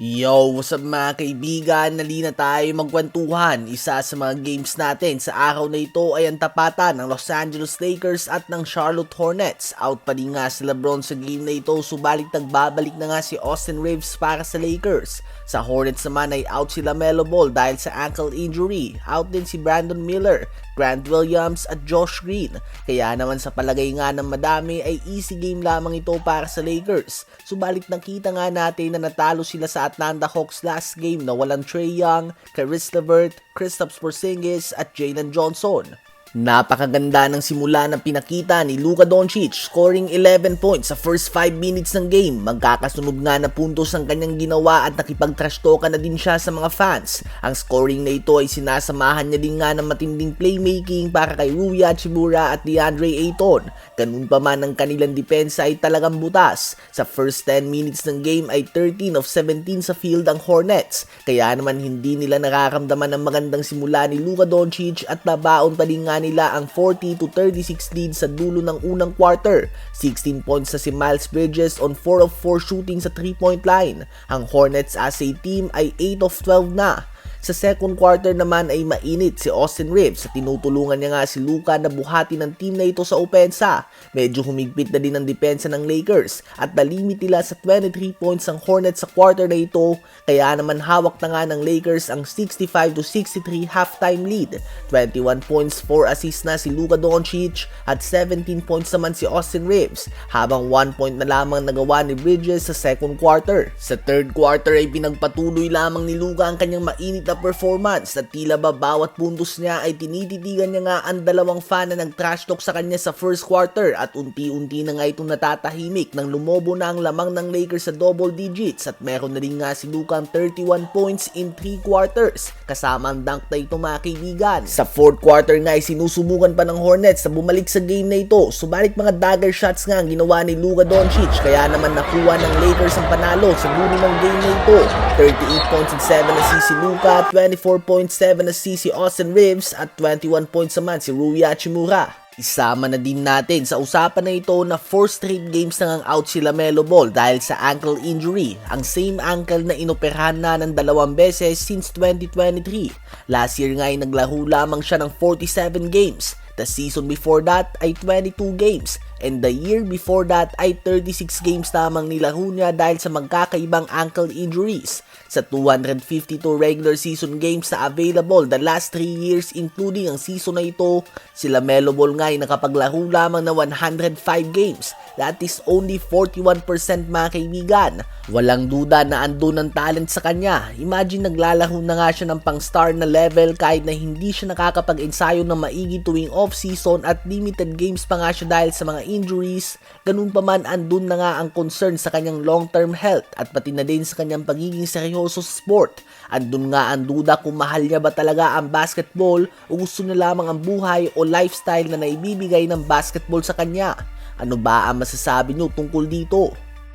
Yo, what's up mga kaibigan? Nali na tayo magkwentuhan. Isa sa mga games natin sa araw na ito ay ang tapatan ng Los Angeles Lakers at ng Charlotte Hornets. Out pa din nga si Lebron sa game na ito subalit nagbabalik na nga si Austin Reeves para sa Lakers. Sa Hornets naman ay out si LaMelo Ball dahil sa ankle injury. Out din si Brandon Miller, Grant Williams at Josh Green. Kaya naman sa palagay nga ng madami ay easy game lamang ito para sa Lakers. Subalit nakita nga natin na natalo sila sa Atlanta Hawks last game na walang Trey Young, Caris LeVert, Kristaps Porzingis at Jalen Johnson. Napakaganda ng simula ng pinakita ni Luka Doncic scoring 11 points sa first 5 minutes ng game. Magkakasunod nga na puntos ang kanyang ginawa at nakipag-trash talk na din siya sa mga fans. Ang scoring na ito ay sinasamahan niya din nga ng matinding playmaking para kay Rui Hachimura at DeAndre Ayton. Ganun pa man ang kanilang depensa ay talagang butas. Sa first 10 minutes ng game ay 13 of 17 sa field ang Hornets. Kaya naman hindi nila nararamdaman ang magandang simula ni Luka Doncic at nabaon pa din nga nila ang 40 to 36 lead sa dulo ng unang quarter. 16 points na si Miles Bridges on 4 of 4 shooting sa 3-point line. Ang Hornets as a team ay 8 of 12 na. Sa second quarter naman ay mainit si Austin Reeves at tinutulungan niya nga si Luka na buhati ng team na ito sa opensa. Medyo humigpit na din ang depensa ng Lakers at nalimit nila sa 23 points ang Hornets sa quarter na ito kaya naman hawak na nga ng Lakers ang 65 to 63 halftime lead. 21 points, 4 assists na si Luka Doncic at 17 points naman si Austin Reeves habang 1 point na lamang nagawa ni Bridges sa second quarter. Sa third quarter ay pinagpatuloy lamang ni Luka ang kanyang mainit na performance at tila ba bawat puntos niya ay tinititigan niya nga ang dalawang fan na nag-trash talk sa kanya sa first quarter at unti-unti na nga itong natatahimik nang lumobo na ang lamang ng Lakers sa double digits at meron na rin nga si Luka ang 31 points in 3 quarters kasama ang dunk na ito mga kaibigan. Sa fourth quarter nga ay sinusubukan pa ng Hornets na bumalik sa game na ito subalit mga dagger shots nga ang ginawa ni Luka Doncic kaya naman nakuha ng Lakers ang panalo sa dulo ng game na ito. 38 points and 7 assists si Luka 24.7 assists si Austin Reeves at 21 points naman si Rui Hachimura. Isama na din natin sa usapan na ito na 4 straight games nang ang out si LaMelo Ball dahil sa ankle injury, ang same ankle na inoperahan na ng dalawang beses since 2023. Last year nga ay naglaro lamang siya ng 47 games. The season before that ay 22 games and the year before that ay 36 games lamang nilaro niya dahil sa magkakaibang ankle injuries. Sa 252 regular season games na available the last 3 years including ang season na ito, si LaMelo Ball nga ay nakapaglaro lamang na 105 games. That is only 41% mga kaibigan. Walang duda na andun ang talent sa kanya. Imagine naglalaro na nga siya ng pang-star na level kahit na hindi siya nakakapag-ensayo ng maigi tuwing off-season at limited games pa nga siya dahil sa mga injuries. Ganun pa man andun na nga ang concern sa kanyang long-term health at pati na din sa kanyang pagiging seryoso sa sport. Andun nga ang duda kung mahal niya ba talaga ang basketball o gusto niya lamang ang buhay o lifestyle na naibibigay ng basketball sa kanya. Ano ba ang masasabi niyo tungkol dito?